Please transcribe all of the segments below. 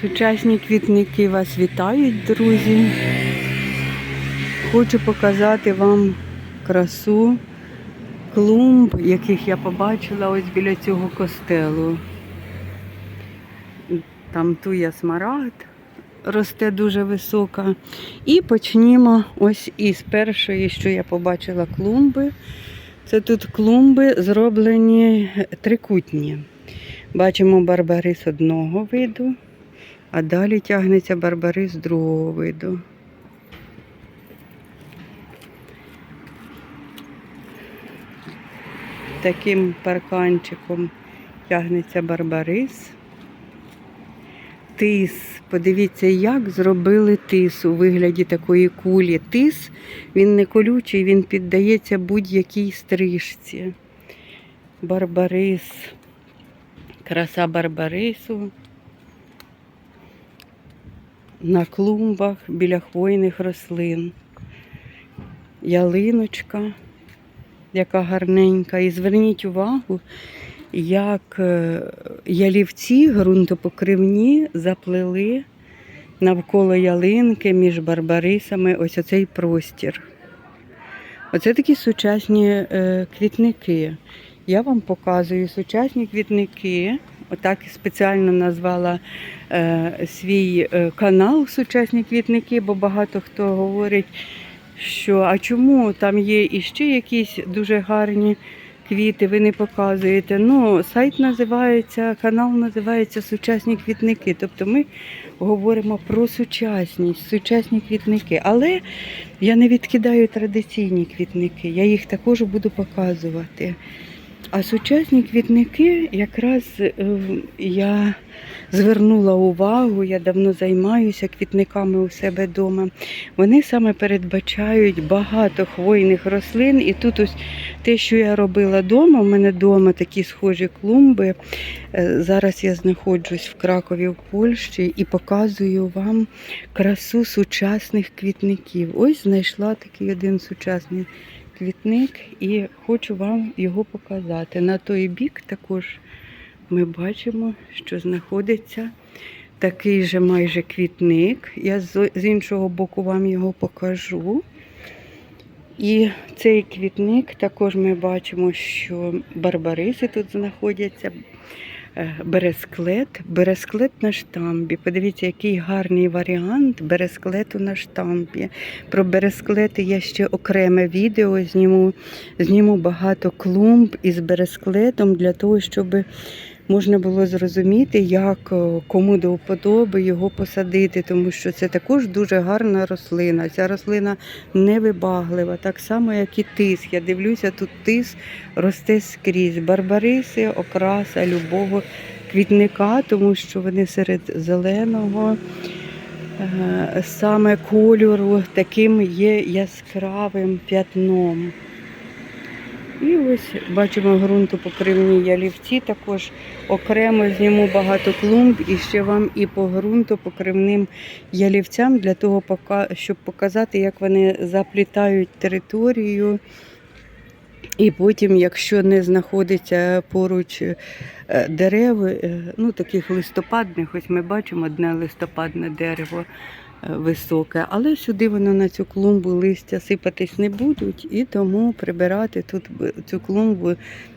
Сучасні квітники вас вітають, друзі. Хочу показати вам красу клумб, яких я побачила ось біля цього костелу. Там туя смарагд росте дуже висока. І почнімо ось із першої, що я побачила клумби. Це тут клумби зроблені трикутні. Бачимо барбарис одного виду, а далі тягнеться барбарис другого виду. Таким парканчиком тягнеться барбарис. Тис. Подивіться, як зробили тис у вигляді такої кулі. Тис, він не колючий, він піддається будь-якій стрижці. Барбарис. Краса барбарису. На клумбах біля хвойних рослин. Ялиночка, яка гарненька. І зверніть увагу, як е, ялівці ґрунтопокривні заплели навколо ялинки між барбарисами ось оцей простір. Оце такі сучасні е, квітники. Я вам показую сучасні квітники. Отак спеціально назвала е, свій е, канал Сучасні квітники, бо багато хто говорить, що а чому там є іще якісь дуже гарні квіти, ви не показуєте. Ну, сайт називається, канал називається Сучасні квітники. Тобто ми говоримо про сучасність, сучасні квітники. Але я не відкидаю традиційні квітники, я їх також буду показувати. А сучасні квітники якраз е, я звернула увагу, я давно займаюся квітниками у себе вдома. Вони саме передбачають багато хвойних рослин. І тут ось те, що я робила вдома, у мене вдома такі схожі клумби. Е, Зараз я знаходжусь в Кракові, в Польщі, і показую вам красу сучасних квітників. Ось знайшла такий один сучасний квітник і хочу вам його показати. На той бік також ми бачимо, що знаходиться такий же майже квітник. Я з іншого боку вам його покажу. І цей квітник також ми бачимо, що барбариси тут знаходяться. Е, Бересклет, бересклет на штамбі. Подивіться, який гарний варіант бересклету на штамбі. Про бересклети я ще окреме відео зніму. Зніму багато клумб із бересклетом для того, щоб можна було зрозуміти, як кому до вподоби його посадити, тому що це також дуже гарна рослина. Ця рослина невибаглива, так само, як і тис. Я дивлюся, тут тис росте скрізь. Барбариси, окраса любого квітника, тому що вони серед зеленого. е, Саме кольору таким є яскравим п'ятном. І ось бачимо ґрунтопокривні ялівці, також окремо зніму багато клумб і ще вам і по ґрунтопокривним ялівцям для того, щоб показати, як вони заплітають територію. І потім, якщо не знаходиться поруч е, дерев, е, ну таких листопадних, ось ми бачимо одне листопадне дерево високе, але сюди воно на цю клумбу листя сипатись не будуть, і тому прибирати тут цю клумбу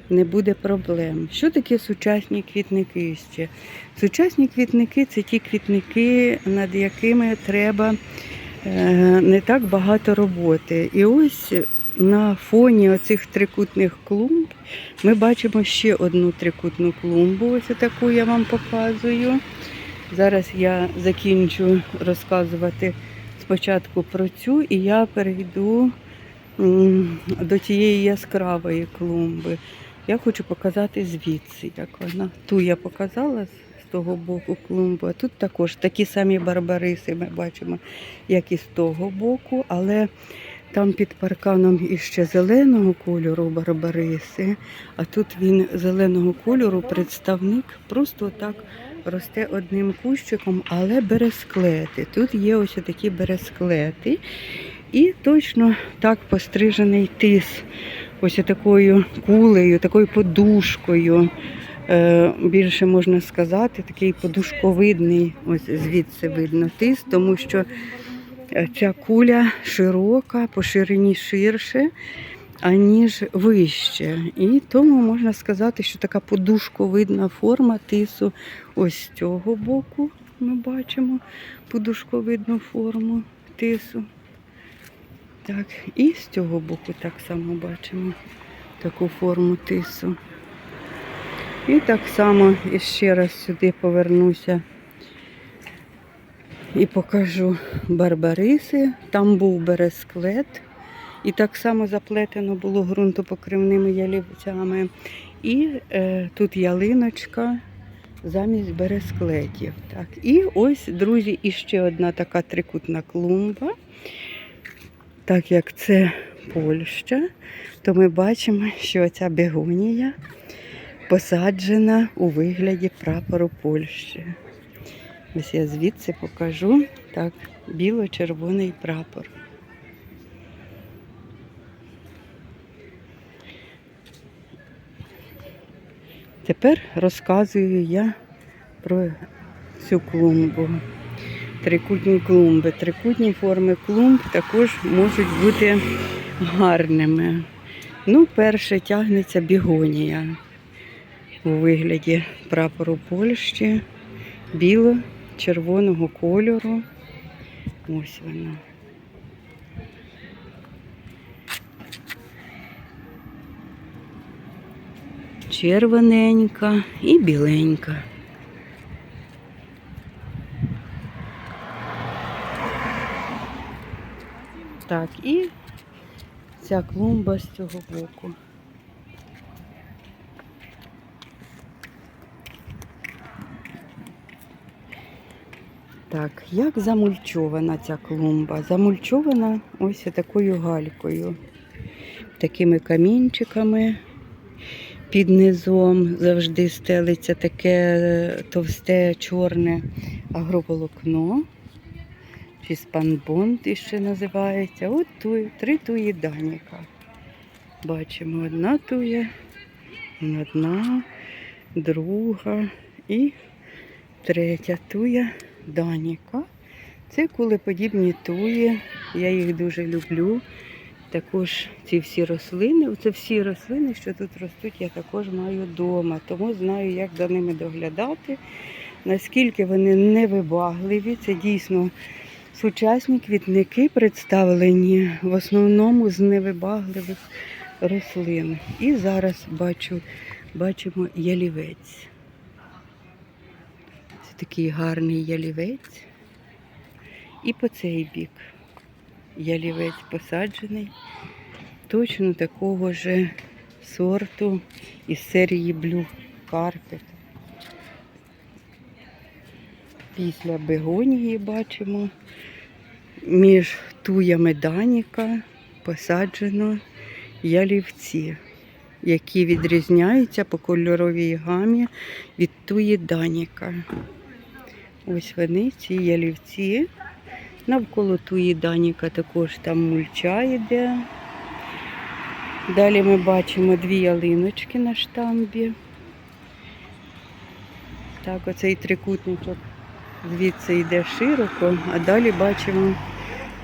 не буде проблем. Що таке сучасні квітники ще? Сучасні квітники це ті квітники, над якими треба е, не так багато роботи. І ось на фоні оцих трикутних клумб ми бачимо ще одну трикутну клумбу. Ось таку я вам показую. Зараз я закінчу розказувати спочатку про цю, і я перейду до тієї яскравої клумби. Я хочу показати звідси, як вона. Ту я показала з того боку клумбу, а тут також такі самі барбариси ми бачимо, як і з того боку, але там під парканом іще зеленого кольору барбариси, а тут він зеленого кольору, представник, просто так росте одним кущиком, але бересклети. Тут є ось такі бересклети. І точно так пострижений тис, ось такою кулею, такою подушкою. е, більше можна сказати, такий подушковидний, ось звідси видно тис, тому що е, ця куля широка, по ширині ширше, аніж вище. І тому можна сказати, що така подушковидна форма тису ось з цього боку ми бачимо подушковидну форму тису. Так, і з цього боку так само бачимо таку форму тису. І так само і ще раз сюди повернуся і покажу барбариси. Там був бересклет. І так само заплетено було ґрунтопокривними ялівцями. І е, тут ялиночка замість бересклетів. Так. І ось, друзі, іще одна така трикутна клумба. Так як це Польща, то ми бачимо, що ця бегонія посаджена у вигляді прапору Польщі. Ось я звідси покажу так, біло-червоний прапор. Тепер розказую я про цю клумбу. Трикутні клумби. Трикутні форми клумб також можуть бути гарними. Ну, перше тягнеться бігонія у вигляді прапору Польщі, біло-червоного кольору. Ось вона. Червоненька і біленька. Так, і ця клумба з цього боку. Так, як замульчована ця клумба? Замульчована ось такою галькою, такими камінчиками. Під низом завжди стелиться таке товсте чорне агроволокно. Чи спанбонд іще називається. От тує, три туї даніка. Бачимо, одна тує, одна, друга і третя туя даніка. Це кулеподібні туї. Я їх дуже люблю. Також ці всі рослини, це всі рослини, що тут ростуть, я також маю вдома. Тому знаю, як за ними доглядати, наскільки вони невибагливі. Це дійсно сучасні квітники представлені в основному з невибагливих рослин. І зараз бачу, бачимо ялівець. Це такий гарний ялівець. І по цей бік ялівець посаджений, точно такого ж сорту із серії Blue Carpet. Після бегонії бачимо, між туями Даніка посаджено ялівці, які відрізняються по кольоровій гамі від туї Даніка. Ось вони, ці ялівці. Навколо туї Даніка також там мульча йде. Далі ми бачимо дві ялиночки на штамбі. Так, оцей трикутничок звідси йде широко, а далі бачимо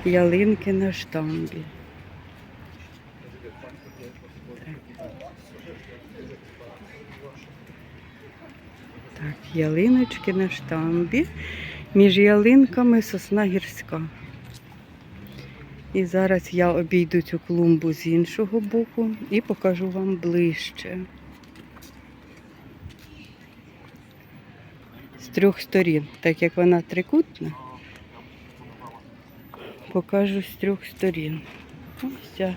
ялинки на штамбі. Так, ялиночки на штамбі. Між ялинками сосна гірська. І зараз я обійду цю клумбу з іншого боку і покажу вам ближче. З трьох сторін, так як вона трикутна, покажу з трьох сторін. Ось ця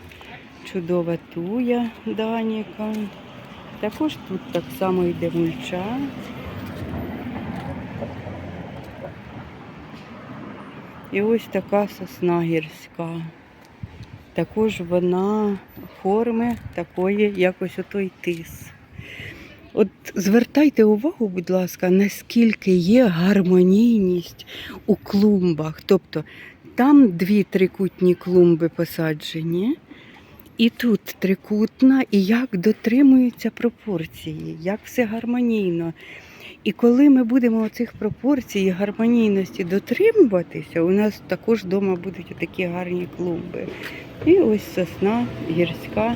чудова туя Даніка. Також тут так само йде мульча. І ось така сосна гірська. Також вона форми такої, як ось отой тис. От звертайте увагу, будь ласка, наскільки є гармонійність у клумбах. Тобто там дві трикутні клумби посаджені, І тут трикутна, і як дотримуються пропорції, як все гармонійно. І коли ми будемо цих пропорцій і гармонійності дотримуватися, у нас також вдома будуть такі гарні клумби. І ось сосна гірська,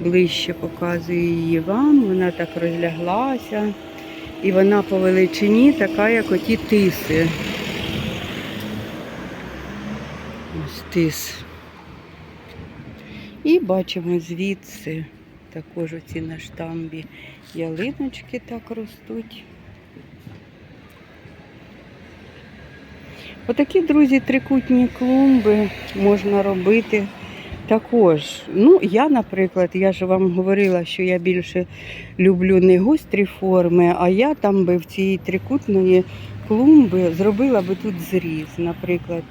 ближче показую її вам. Вона так розляглася. І вона по величині така, як оті тиси. Ось тис. І бачимо звідси також оці на штамбі ялиночки так ростуть. Отакі, друзі, трикутні клумби можна робити також. Ну, я, наприклад, я ж вам говорила, що я більше люблю не гострі форми, а я там би в цій трикутної клумби зробила би тут зріз, наприклад,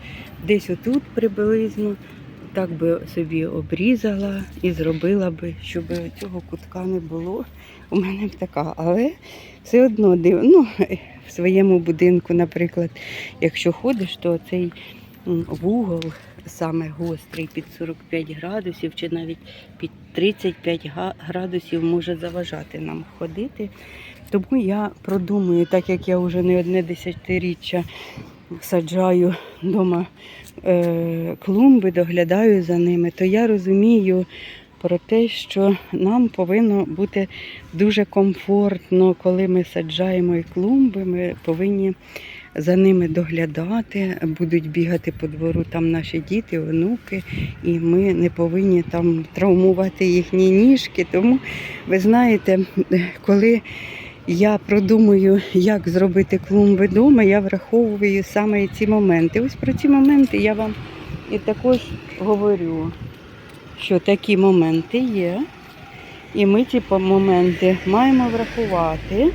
десь отут приблизно. Так би собі обрізала і зробила би, щоб цього кутка не було. У мене б така, але все одно див... ну, в своєму будинку, наприклад, якщо ходиш, то цей вугол саме гострий під 45 градусів чи навіть під 35 градусів може заважати нам ходити. Тому я продумую, так як я вже не одне десятиріччя саджаю вдома е, клумби, доглядаю за ними, то я розумію про те, що нам повинно бути дуже комфортно, коли ми саджаємо і клумби, ми повинні за ними доглядати, будуть бігати по двору там наші діти, онуки, і ми не повинні там травмувати їхні ніжки. Тому ви знаєте, коли я продумую, як зробити клумби вдома, я враховую саме ці моменти. Ось про ці моменти я вам і також говорю, що такі моменти є. І ми ці моменти маємо врахувати.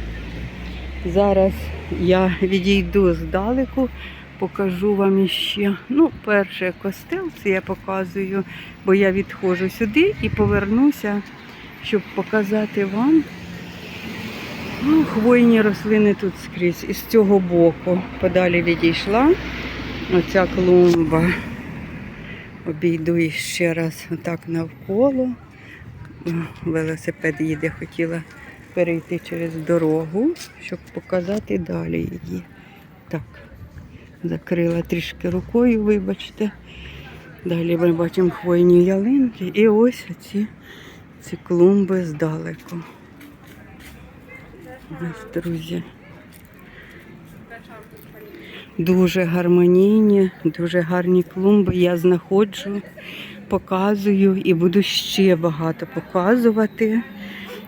Зараз я відійду здалеку, покажу вам іще. Ну, перше костел, це я показую, бо я відходжу сюди і повернуся, щоб показати вам. Ну, хвойні рослини тут скрізь. І з цього боку подалі відійшла оця клумба. Обійду її ще раз отак навколо. Велосипед їде, хотіла перейти через дорогу, щоб показати далі її. Так, закрила трішки рукою, вибачте. Далі ми бачимо хвойні ялинки і ось оці ці клумби здалеку. Ось, друзі. Дуже гармонійні, дуже гарні клумби. Я знаходжу, показую і буду ще багато показувати.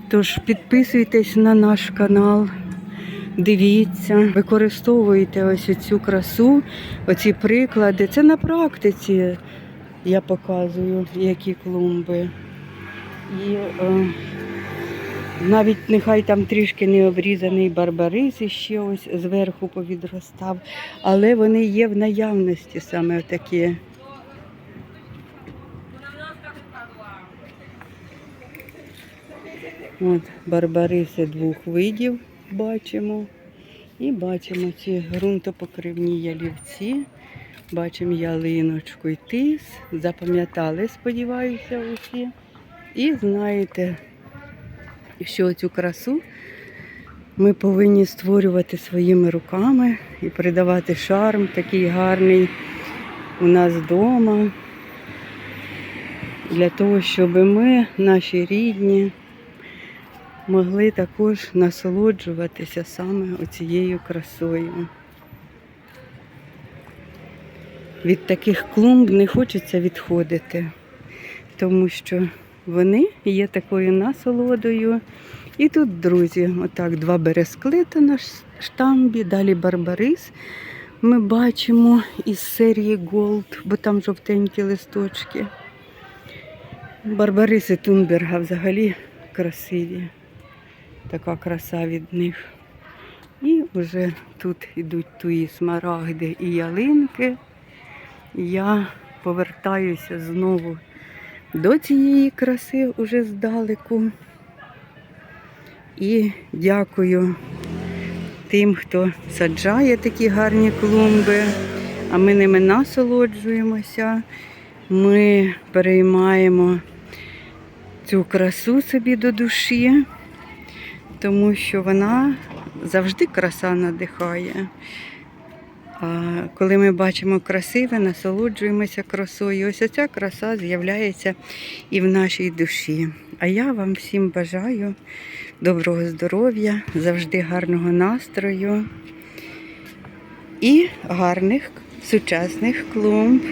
Тож підписуйтесь на наш канал, дивіться, використовуйте ось цю красу, оці приклади. Це на практиці я показую, які клумби. І е, навіть нехай там трішки не обрізаний барбарис ще ось зверху повідростав, але вони є в наявності саме такі. От барбариси двох видів бачимо. І бачимо ці ґрунтопокривні ялівці. Бачимо ялиночку і тис. Запам'ятали, сподіваюся, усі. І знаєте, що цю красу ми повинні створювати своїми руками і придавати шарм такий гарний у нас вдома. Для того, щоб ми, наші рідні, могли також насолоджуватися саме оцією красою. Від таких клумб не хочеться відходити, тому що вони є такою насолодою. І тут, друзі, отак два бересклета на штамбі, далі барбарис. Ми бачимо із серії Gold, бо там жовтенькі листочки. Барбариси Тунберга взагалі красиві. Така краса від них. І вже тут йдуть туї смарагди і ялинки. Я повертаюся знову до цієї краси уже здалеку. І дякую тим, хто саджає такі гарні клумби, а ми ними насолоджуємося. Ми переймаємо цю красу собі до душі, тому що вона завжди краса надихає. А коли ми бачимо красиве, насолоджуємося красою. Ось оця краса з'являється і в нашій душі. А я вам всім бажаю доброго здоров'я, завжди гарного настрою і гарних сучасних клумб.